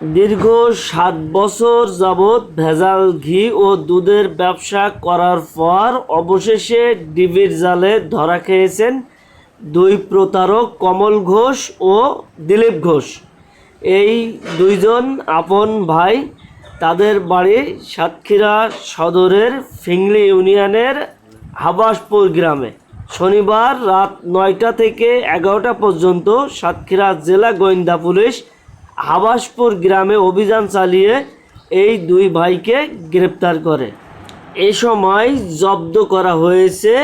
দীর্ঘ সাত বছর যাবৎ ভেজাল ঘি ও দুধের ব্যবসা করার পর অবশেষে ডিবির জালে ধরা খেয়েছেন দুই প্রতারক কমল ঘোষ ও দিলীপ ঘোষ। এই দুইজন আপন ভাই তাদের বাড়ি সাতক্ষীরা সদরের ফিংলি ইউনিয়নের হাবাসপুর গ্রামে। শনিবার রাত নয়টা থেকে এগারোটা পর্যন্ত সাতক্ষীরা জেলা গোয়েন্দা পুলিশ হাবাসপুর গ্রামে অভিযান চালিয়ে এই দুই ভাইকে গ্রেপ্তার করে। এ সময় জব্দ করা হয়েছে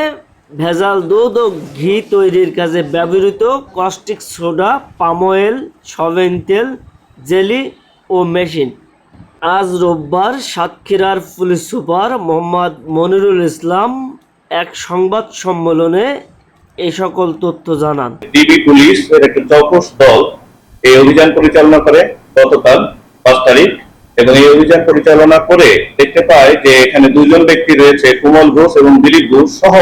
ভেজাল দুধ ও ঘি তৈরির কাজে ব্যবহৃত কস্টিক সোডা পাম অয়েল সভেন তেল, জেলি ও মেশিন। আজ রোববার সাতক্ষীরার পুলিশ সুপার মোহাম্মদ মনিরুল ইসলাম এক সংবাদ সম্মেলনে এই সকল তথ্য জানান। ডিবি পুলিশ এর একটা চৌকস দল এই অভিযান পরিচালনা করে গতকাল পাঁচ তারিখ এবং এই অভিযান পরিচালনা করে দেখতে পায় যে এখানে দুইজন ব্যক্তি রয়েছে কুমল ঘোষ এবং দিলীপ ঘোষ সহ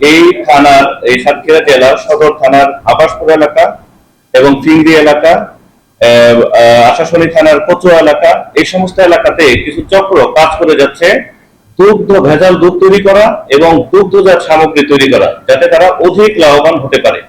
এই থানার এই সাতক্ষীরা জেলার সদর থানার আবাসপুর এলাকা এবং ফিংরি এলাকা আহ, থানার কচুয়া এলাকা এই সমস্ত এলাকাতে কিছু চক্র কাজ করে যাচ্ছে। দুগ্ধ ভেজাল দুধ তৈরি করা এবং দুগ্ধজাত সামগ্রী তৈরি করা যাতে তারা অধিক লাভবান হতে পারে।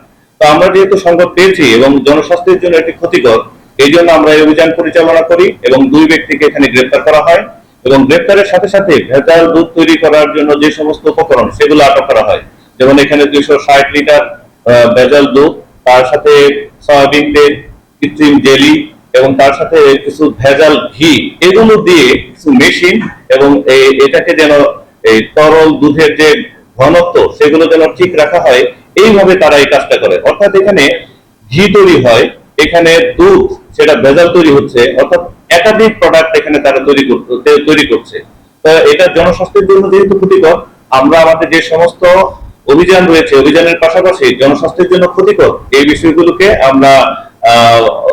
তো আমরা যেহেতু সংবাদ পেয়েছি এবং জনস্বাস্থ্যের জন্য এটি ক্ষতিকর, এই জন্য আমরা এই অভিযান পরিচালনা করি এবং দুই ব্যক্তিকে এখানে গ্রেপ্তার করা হয় এবং গ্রেপ্তারের সাথে সাথে ভেজাল দুধ তৈরি করার জন্য যে সমস্ত উপকরণ সেগুলো আটক করা হয়। যেমন এখানে দুইশো ষাট লিটার ভেজাল দুধ, তার সাথে সয়াবিন তেল, কৃত্রিম জেলি এবং তার সাথে কিছু ভেজাল ঘি, এগুলো দিয়ে কিছু মেশিন এবং এটাকে যেন এই তরল দুধের যে ঘনত্ব সেগুলো যেন ঠিক রাখা হয়, এইভাবে তারা এই কাজটা করে। অর্থাৎ এখানে ঘি তৈরি হয়, এখানে দুধ, সেটা ভেজাল তৈরি হচ্ছে, অর্থাৎ একাধিক প্রোডাক্ট এখানে তারা তৈরি করতে তৈরি করছে। এটা জনস্বাস্থ্যের জন্য যেহেতু ক্ষতিকর, আমরা আমাদের যে সমস্ত অভিযান রয়েছে, অভিযানের পাশাপাশি জনস্বাস্থ্যের জন্য ক্ষতিকর, এই বিষয়গুলোকে আমরা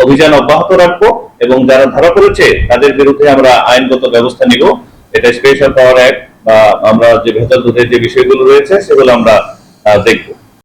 অভিযান অব্যাহত রাখব এবং যারা ধরা পড়েছে, তাদের বিরুদ্ধে আমরা আইনগত ব্যবস্থা নিব। এটা স্পেশাল পাওয়ার অ্যাক্ট আমরা যে ভেতর যে বিষয়গুলো রয়েছে সেগুলো আমরা দেখব।